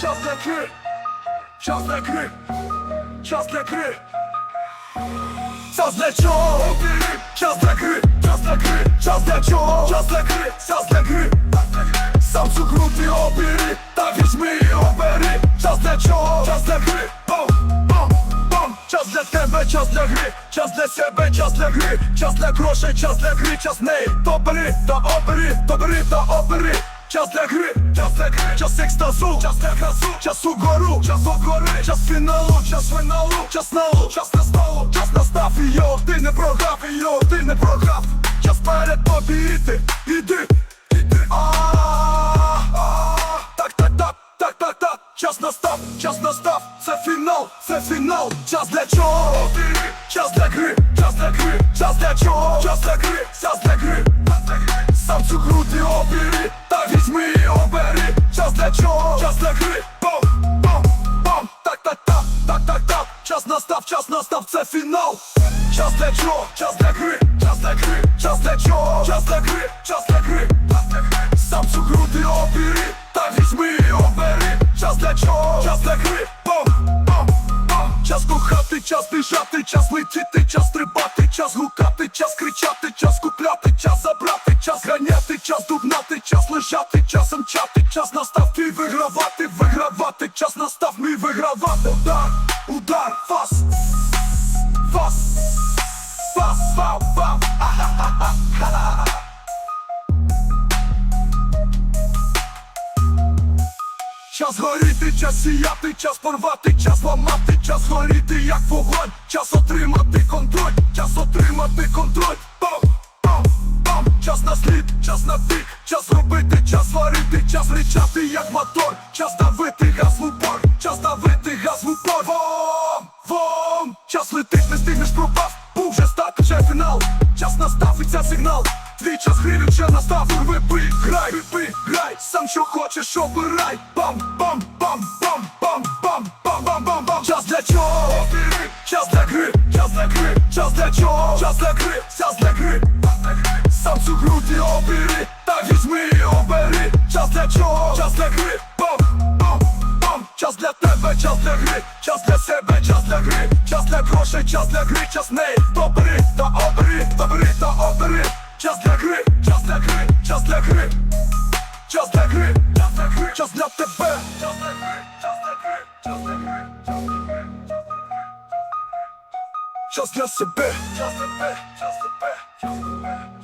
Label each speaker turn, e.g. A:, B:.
A: час для гри, час для гри, час для гри. Час для чого? Час для гри, час для гри, час для чого? Час для гри, час для гри. Сам цю гру ти обери, та візьми і обери. Час для чого? Час для гри. Бом, бом, бом. Час для тебе, час для гри, час для себе, час для гри, час для грошей, час для гри, час неї. То бери, та обери, то бери, та обери. Час для гри, час для гри, час екстазу, час для газу, час угору, час обгори, час фіналу, час фіналу, час налу, час настало, час настав і йо, ти не програв, і йо, ти не програв. Час перед тобі іти, іди, іди. А-а-а. Так, так, так, так, так, так, час настав, час настав, це фінал, це фінал, час для чого? Час для гри, час для гри, час для чого? Час для гри, час для гри, сам цю гру ти та візьми і обери, час для чого? Час для гри, бом, бом, бом, так, так, так, так, так, так, час настав, час настав, це фінал, час для чого? Час для гри, час для гри, час для чого? Час для гри, час для гри, сам цю гру ти обери, та візьми і обери, час для чого? Час для гри, бом, бом, бом, час кохати, час біжати, час летіти, час стрибати, час лежати, час мчати, час настав твій вигравати, вигравати, час настав мій вигравати. Удар, удар, фас, фас, фас, фау, фау, Час горіти, час сіяти, час порвати, час ламати, час горіти, як вогонь, час отримати контроль, час отримати контроль, бом, бом, бом, час на слід, час на тик, час як мотор, час давити газ в упор, час давити газ в упор, вом, вом, час летить, не стигнеш пропав, був вже старт, вже фінал, час настав і це сигнал. Твій час гри вже настав, урви, пий, грай, пий, грай, сам що хочеш, обирай, бам, бам, бам, бам, бам, бам, бам, бам, бам, бам, час для чого? Час для гри, час для гри, час для чого? Час для гри, час для гри, сам цю гру ти обери, та візьми для чого? Час для гри, бам, бам, бам, час для тебе, час для гри, час для себе, час для гри, час для грошей, час для гри, час неї, то бери, та обери, та бери, та обери. Час для гри, час для гри, час для гри, час для гри, час для гри, час для тебе, час для гри, час для гри, час для гри, час для гри, час для гри, час для себе, час тебе.